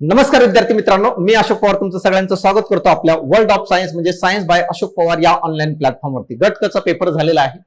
नमस्कार विद्यार्थी मित्रांनो मी अशोक पवार तुमचं सगळ्यांचं स्वागत करतो आपल्या वर्ल्ड ऑफ सायन्स म्हणजे सायन्स बाय अशोक पवार या ऑनलाईन प्लॅटफॉर्मवरती गटकचा पेपर झालेला आहे.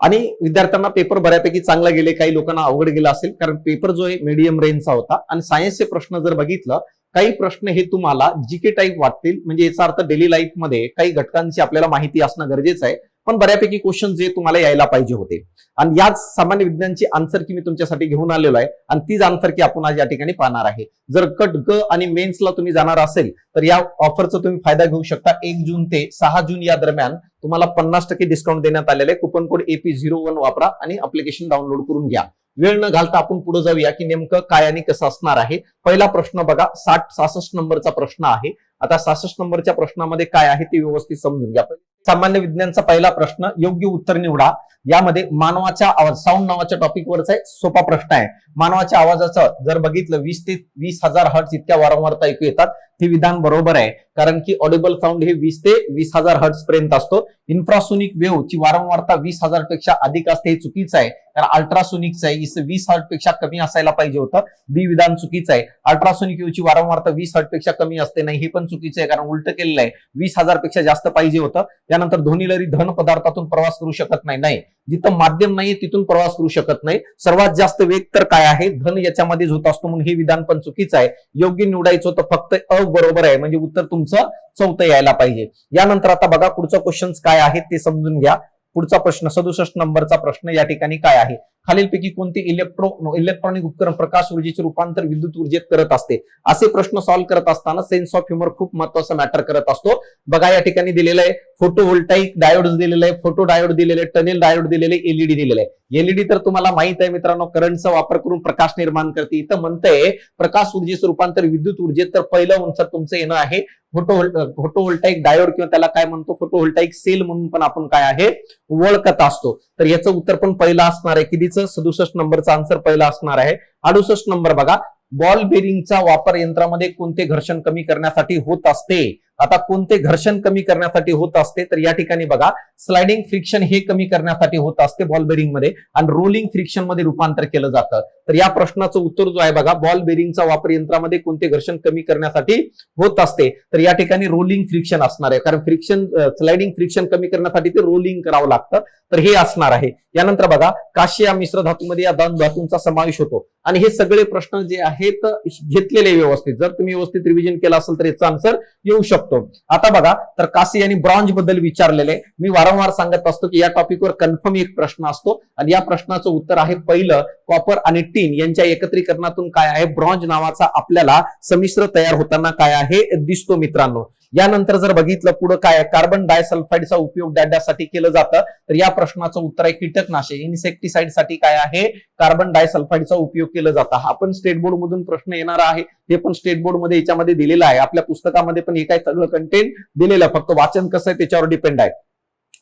आणि विद्यार्थ्यांना पेपर बऱ्यापैकी चांगला गेले काही लोकांना अवघड गेला असेल कारण पेपर जो आहे मीडियम रेंजचा होता. आणि सायन्सचे प्रश्न जर बघितलं काही प्रश्न हे तुम्हाला जीके टाईप वाटतील. म्हणजे याचा अर्थ डेली लाईफमध्ये काही घटकांची आपल्याला माहिती असणं गरजेचं आहे. पण बऱ्यापैकी क्वेश्चन जे तुम्हाला यायला पाहिजे होते. आणि याच सामान्य विज्ञानची आन्सर की मी तुमच्यासाठी घेऊन आलेलो आहे आणि तीच आन्सर की आपण आज या ठिकाणी पाहणार आहे. जर कट ग आणि मेन्सला तुम्ही जाणार असेल तर या ऑफरचा तुम्ही फायदा घेऊ शकता. एक जून ते सहा जून या दरम्यान तुम्हाला पन्नास टक्के डिस्काउंट देण्यात आलेले आहे. Coupon code AP zero one वापरा आणि अप्लिकेशन डाउनलोड करून घ्या. वेळ न घालता आपण पुढे जाऊया की नेमकं काय आणि कसं असणार आहे. पहिला प्रश्न बघा साठ सहासष्ट नंबरचा प्रश्न आहे. आता सहासष्ट नंबरच्या प्रश्नामध्ये काय आहे ते व्यवस्थित समजून घ्या. सामान्य विज्ञानचा पहिला प्रश्न योग्य उत्तर निवडा. यामध्ये मानवाच्या आवाज साऊंड नावाच्या टॉपिकवरचा आहे सोपा प्रश्न आहे. मानवाच्या आवाजाचं जर बघितलं वीस ते वीस हजार हर्ट्स इतक्या वारंवारता ऐकू येतात. हे विधान बरोबर आहे. कारण की ऑडिबल साऊंड हे वीस ते वीस हजार हर्ट्स पर्यंत असतो. इन्फ्रासोनिक वेव्ह ची वारंवारता वीस हजारपेक्षा अधिक असते हे चुकीचं आहे. कारण अल्ट्रासोनिकचं आहे इस वीस हर्टपेक्षा कमी असायला पाहिजे होतं. बी विधान चुकीचं आहे. अल्ट्रासोनिक वेव्हची वारंवारता वीस हर्टपेक्षा कमी असते नाही हे पण चुकीचं आहे. कारण उलट केलेलं आहे. वीस हजारपेक्षा जास्त पाहिजे होतं. त्यानंतर ध्वनी लहरी धन पदार्थातून प्रवास करू शकत नाही. नाही. जिथं माध्यम नाही तिथून प्रवास करू शकत नाही. सर्वात जास्त वेग तर काय आहे? धन याच्यामध्येच होत असतो म्हणून हे विधान पण चुकीचं आहे. योग्य निवडायचं होतं फक्त अ बरोबर आहे. म्हणजे उत्तर तुमचं चौथं यायला पाहिजे. यानंतर आता बघा पुढचं क्वेश्चन काय आहे ते समजून घ्या. पुढचा प्रश्न सदुसष्ट नंबरचा प्रश्न या ठिकाणी काय आहे? खालीलपैकी कोणते इलेक्ट्रो इलेक्ट्रॉनिक उपकरण प्रकाश ऊर्जेचे रूपांतर विद्युत ऊर्जेत करत असते? असे प्रश्न सॉल्व्ह करत असताना सेन्स ऑफ ह्युमर खूप महत्त्वाचा मॅटर करत असतो. बघा या ठिकाणी दिलेलं आहे फोटो व्होल्टाईक डायोड दिलेलं आहे फोटो डायोड दिलेले टनेल डायोड दिलेले एलईडी दिलेले आहे. एलईडी तर तुम्हाला माहीत आहे मित्रांनो करंटचा वापर करून प्रकाश निर्माण करते. इथं म्हणतंय प्रकाश ऊर्जेचं रूपांतर विद्युत ऊर्जेत तर पहिलं उंच तुमचं येणं आहे फोटो फोटो व्होल्टाईक डायोड किंवा त्याला काय म्हणतो फोटो व्होल्टाईक सेल म्हणून पण आपण काय आहे ओळखत असतो. तर याचं उत्तर पण पहिलं असणार आहे. कितीचं सदुसष्ट नंबरचा आन्सर पहिला असणार आहे. अडुसष्ट नंबर बघा बॉल बेरिंगचा वापर यंत्रामध्ये कोणते घर्षण कमी करण्यासाठी होत असते? आता कोणते घर्षण कमी करण्यासाठी होत असते तर या ठिकाणी बघा स्लायडिंग फ्रिक्शन हे कमी करण्यासाठी होत असते बॉल बेरिंगमध्ये आणि रोलिंग फ्रिक्शनमध्ये रूपांतर केलं जातं. तर या प्रश्नाचं उत्तर जो आहे बघा बॉल बेरिंगचा वापर यंत्रामध्ये कोणते घर्षण कमी करण्यासाठी होत असते. तर या ठिकाणी रोलिंग फ्रिक्शन असणार आहे. कारण फ्रिक्शन स्लायडिंग फ्रिक्शन कमी करण्यासाठी ते रोलिंग करावं लागतं. तर हे असणार आहे. यानंतर बघा काशी या मिश्र धातूमध्ये या दोन धातूंचा समावेश होतो. आणि हे सगळे प्रश्न जे आहेत घेतलेले व्यवस्थित. जर तुम्ही व्यवस्थित रिव्हिजन केलं असेल तर याचा आन्सर येऊ शकतो. आता बघा तर कासी यांनी ब्रॉन्जबद्दल विचारलेले. मी वारंवार सांगत असतो की या टॉपिकवर कन्फर्म एक प्रश्न असतो. आणि या प्रश्नाचं उत्तर आहे पहिलं कॉपर आणि टीन यांच्या एकत्रीकरणातून काय आहे? ब्रॉन्ज नावाचा आपल्याला संमिश्र तयार होताना काय आहे? दिसतो मित्रांनो. यानंतर जर बघितलं पुढे काय कार्बन डायसल्फाईडचा उपयोग डाड्यासाठी केलं जातं तर या प्रश्नाचं उत्तर आहे कीटकनाशक. इन्सेक्टिसाइडसाठी काय आहे? कार्बन डायसल्फाईडचा उपयोग केला जातं. हा पण स्टेट बोर्ड मधून प्रश्न येणार आहे. हे पण स्टेट बोर्डमध्ये याच्यामध्ये दिलेलं आहे. आपल्या पुस्तकामध्ये पण हे काय सगळं कंटेंट दिलेलं फक्त वाचन कसं आहे त्याच्यावर डिपेंड आहे.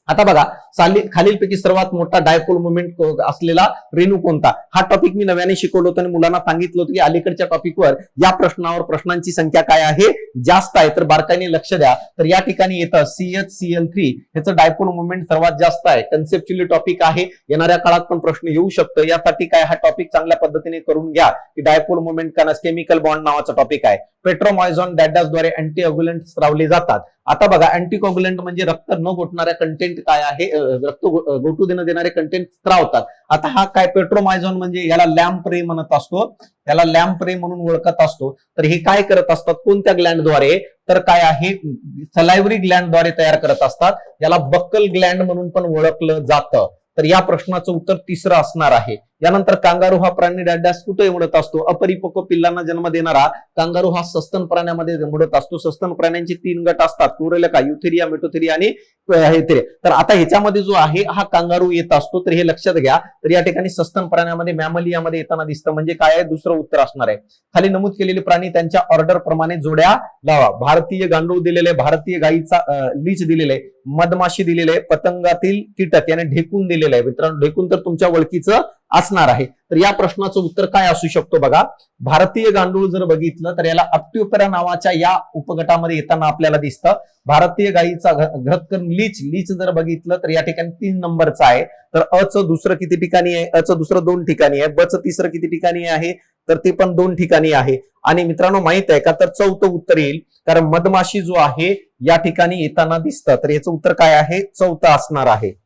आता बघा खालीलपैकी सर्वात मोठा डायपोल मुवमेंट असलेला रेणू कोणता? हा टॉपिक मी नव्याने शिकवलो होतो आणि मुलांना सांगितलं होतं की अलीकडच्या टॉपिकवर या प्रश्नावर प्रश्नांची संख्या काय आहे? जास्त आहे. तर बारकाईने लक्ष द्या. तर या ठिकाणी येतं सीएच सीएल थ्री ह्याचं डायपोल मुवमेंट सर्वात जास्त आहे. कन्सेप्च्युअली टॉपिक आहे. येणाऱ्या काळात पण प्रश्न येऊ शकतो. यासाठी काय हा टॉपिक चांगल्या पद्धतीने करून घ्या की डायपोल मुवमेंट का केमिकल बॉन्ड नावाचा टॉपिक आहे. पेट्रोमॉयझॉन डॅडासद्वारे अँटी ऑग्युलंट स्त्रावले जातात. आता बघा अँटीकॉग्युलंट म्हणजे रक्त न गोठणाऱ्या कंटेंट काय आहे? रक्त गोटू देणं देणारे कंटेंट स्त्रावतात. आता हा काय पेट्रोमायझॉन म्हणजे याला लॅम्प रे म्हणत असतो. त्याला लॅम्प रे म्हणून ओळखत असतो. तर हे काय करत असतात? कोणत्या ग्लँडद्वारे तर काय आहे? सलायवरी ग्लँडद्वारे तयार करत असतात. याला बक्कल ग्लँड म्हणून पण ओळखलं जातं. तर या प्रश्नाचं उत्तर तिसरं असणार आहे. यानंतर कांगारू हा प्राणी डॅड्यास कुठे उडत असतो? अपरिपक्व पिल्लांना जन्म देणारा कांगारू हा सस्तन प्राण्यामध्ये उडत असतो. सस्तन प्राण्यांचे तीन गट असतात. कुरेलका युथेरिया मेटोथेरिया आणि तर आता ह्याच्यामध्ये जो आहे हा कांगारू येत असतो. तर हे लक्षात घ्या. तर या ठिकाणी सस्तन प्राण्यामध्ये मॅमलियामध्ये येताना दिसतं. म्हणजे काय आहे? दुसरं उत्तर असणार आहे. खाली नमूद केलेले प्राणी त्यांच्या ऑर्डर प्रमाणे जोड्या लावा. भारतीय गांडूळ दिलेले भारतीय गायीचा लीच दिलेले मधमाशी दिलेले पतंगातील कीटक याने ढेकून दिलेलं आहे. मित्रांनो ढेकून तर तुमच्या ओळखीचं असणार आहे. तर या प्रश्नाचं उत्तर काय असू शकतो बघा. भारतीय गांडूळ जर बघितलं तर याला अप्ट्युपेरा नावाच्या या उपगटामध्ये येताना आपल्याला दिसतं. भारतीय गायीचा घक्कन लीच लीच जर बघितलं तर या ठिकाणी तीन नंबरचा आहे. तर अ च दुसरं किती ठिकाणी आहे? अ च दुसरं दोन ठिकाणी आहे. बच च तिसरं किती ठिकाणी आहे? तर ते पण दोन ठिकाणी आहे. आणि मित्रांनो माहीत आहे का? तर चौथं उत्तर येईल. कारण मधमाशी जो आहे या ठिकाणी येताना दिसतं. तर याचं उत्तर काय आहे? चौथं असणार आहे.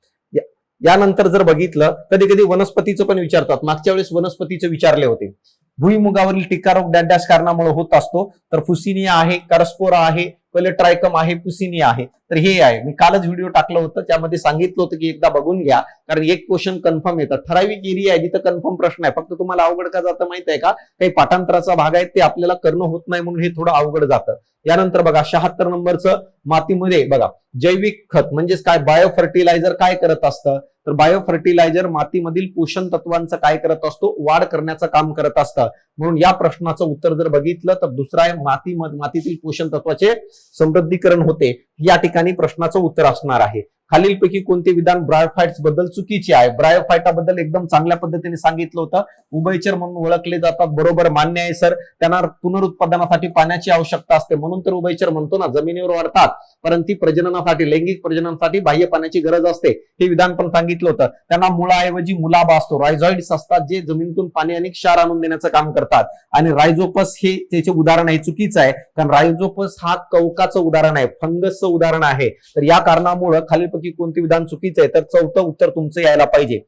यानंतर जर बघितलं कधी कधी वनस्पतीचं पण विचारतात. मागच्या वेळेस वनस्पतीचं विचारले होते. भुईमुगावरील टिकारोग रोग डॅश कारणामुळे होत असतो. तर फुसिनिया आहे करस्पोरा आहे पहिले ट्रायकम आहे पुसिनी आहे. तर हे आहे. मी कालच व्हिडिओ टाकलं होतं. त्यामध्ये सांगितलं होतं की एकदा बघून घ्या. कारण एक क्वेश्चन कन्फर्म येतं. ठराविक एरिया आहे जिथं कन्फर्म प्रश्न आहे. फक्त तुम्हाला अवघड का जातं माहीत आहे का? काही पाठांतराचा भाग आहे ते आपल्याला करणं होत नाही म्हणून हे थोडं अवघड जातं. यानंतर बघा शहात्तर नंबरचं मातीमध्ये बघा जैविक खत म्हणजेच काय? बायो फर्टिलायझर काय करत असतं? तर बायो फर्टिलायझर मातीमधील पोषण तत्वांचं काय करत असतो? वाढ करण्याचं काम करत असतं. म्हणून या प्रश्नाचं उत्तर जर बघितलं तर दुसरा आहे माती मातीतील पोषण तत्वाचे समृद्धीकरण होते या ठिकाणी प्रश्नाचं उत्तर असणार आहे. खालीलपैकी कोणते विधान ब्रायोफाइट्सबद्दल चुकीचे आहे? ब्रायोफायटाबद्दल एकदम चांगल्या पद्धतीने सांगितलं होतं. उभयचर म्हणून ओळखले जातात. बरोबर मान्य आहे सर. त्यांना पुनरुत्पादनासाठी पाण्याची आवश्यकता असते. म्हणून तर उभयचर म्हणतो ना जमिनीवर वाढतात. परंतु प्रजननासाठी लैंगिक प्रजननासाठी बाह्य पाण्याची गरज असते. हे विधान पण सांगितलं होतं. त्यांना मुळाऐवजी मुलाबा असतो. रायझॉइड्स असतात जे जमिनीतून पाणी आणि क्षार आणून देण्याचं काम करतात. आणि रायझोपस हे त्याचे उदाहरण आहे चुकीचं आहे. कारण रायझोपस हा कवकाचं उदाहरण आहे फंगसचं उदाहरण आहे. तर या कारणामुळं खालीलपैकी कोणते विधान चुकीचं आहे तर चौथं उत्तर तुमचं यायला पाहिजे.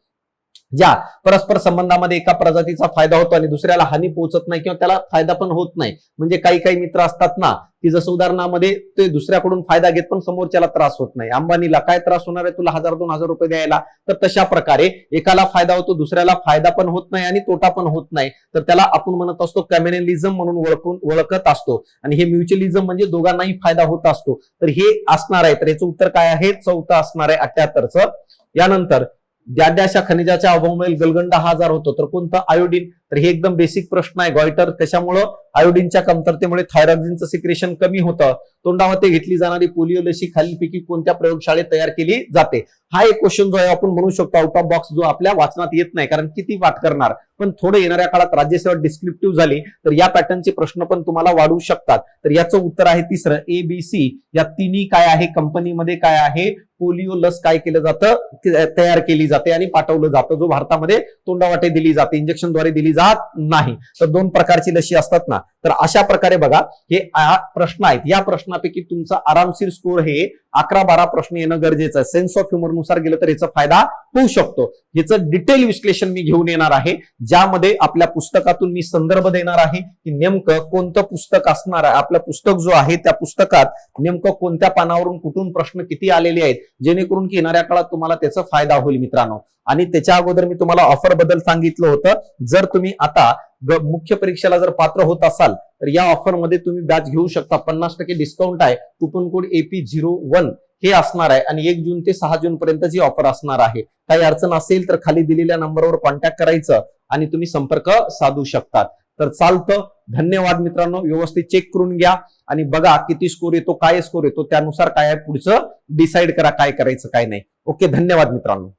ज्या परस्पर संबंधामध्ये एका प्रजातीचा फायदा होतो आणि दुसऱ्याला हानी पोहोचत नाही किंवा त्याला फायदा पण होत नाही. म्हणजे काही काही मित्र असतात ना की जसं उदाहरणामध्ये ते दुसऱ्याकडून फायदा घेत पण समोरच्याला त्रास होत नाही. अंबानीला काय त्रास होणार आहे? तुला हजार दोन हजार रुपये द्यायला. तर तशा प्रकारे एकाला फायदा होतो दुसऱ्याला फायदा पण होत नाही आणि तोटा पण होत नाही. तर त्याला आपण म्हणत असतो कम्युनलिझम म्हणून ओळखून ओळखत असतो. आणि हे म्युच्युअलिझम म्हणजे दोघांनाही फायदा होत असतो. तर हे असणार आहे. तर याचं उत्तर काय आहे? चौथं असणार आहे अठ्याहत्तरचं. यानंतर द्याद्याशा खनिजाच्या अभावामुळे गलगंडा हा आजार होतो तर कोणता आयोडीन तर हे एकदम बेसिक प्रश्न आहे. गॉयटर कशामुळं आयोडीनच्या कमतरतेमुळे थायरॉक्झिनचं सिक्रेशन कमी होतं. तोंडामध्ये घेतली जाणारी पोलिओ लसी खालीलपैकी कोणत्या प्रयोगशाळेत तयार केली जाते? हा एक क्वेश्चन जो आहे आपण म्हणू शकतो आउट ऑफ बॉक्स जो आपल्या वाचनात येत नाही कारण किती वाट करणार? पण थोडं येणाऱ्या काळात राज्यसेवा डिस्क्रिप्टिव्ह झाली तर या पॅटर्नचे प्रश्न पण तुम्हाला वाढू शकतात. तर याचं उत्तर आहे तिसरं ए बी सी या तिन्ही काय आहे? कंपनीमध्ये काय आहे? पोलिओ लस काय केलं जातं? तयार केली जाते आणि पाठवलं जातं. जो भारतामध्ये तोंडावाटे दिली जाते इंजेक्शनद्वारे दिली जाते. नाही. तर दोन प्रकारची लशी असतात ना. तर अशा प्रकारे बघा हे प्रश्न आहेत. या प्रश्नापैकी तुमचा आरामशीर स्कोर हे अकरा बारा प्रश्न येणं गरजेचं आहे. सेन्स ऑफ ह्युमरनुसार गेलं तर याचा फायदा होऊ शकतो. याचं डिटेल विश्लेषण मी घेऊन येणार आहे. ज्यामध्ये आपल्या पुस्तकातून मी संदर्भ देणार आहे की नेमकं कोणतं पुस्तक असणार आहे. आपलं पुस्तक जो आहे त्या पुस्तकात नेमकं कोणत्या पानावरून कुठून प्रश्न किती आलेले आहेत जेणेकरून की येणाऱ्या काळात तुम्हाला त्याचा फायदा होईल मित्रांनो. आणि त्याच्या अगोदर मी तुम्हाला ऑफरबद्दल सांगितलं होतं. जर तुम्ही आता मुख्य परीक्षेला जर पात्र होत असाल तर या ऑफरमध्ये तुम्ही बॅच घेऊ शकता. पन्नास टक्के डिस्काउंट आहे. Coupon code AP zero one हे असणार आहे. आणि एक जून ते सहा जून पर्यंतची ऑफर असणार आहे काही अडचण असेल तर खाली दिलेल्या नंबरवर कॉन्टॅक्ट करायचं आणि तुम्ही संपर्क साधू शकतात. तर चालतं. धन्यवाद मित्रांनो. व्यवस्थित चेक करून घ्या आणि बघा किती स्कोर येतो काय स्कोर येतो त्यानुसार काय आहे पुढचं डिसाईड करा काय करायचं काय नाही. ओके धन्यवाद मित्रांनो.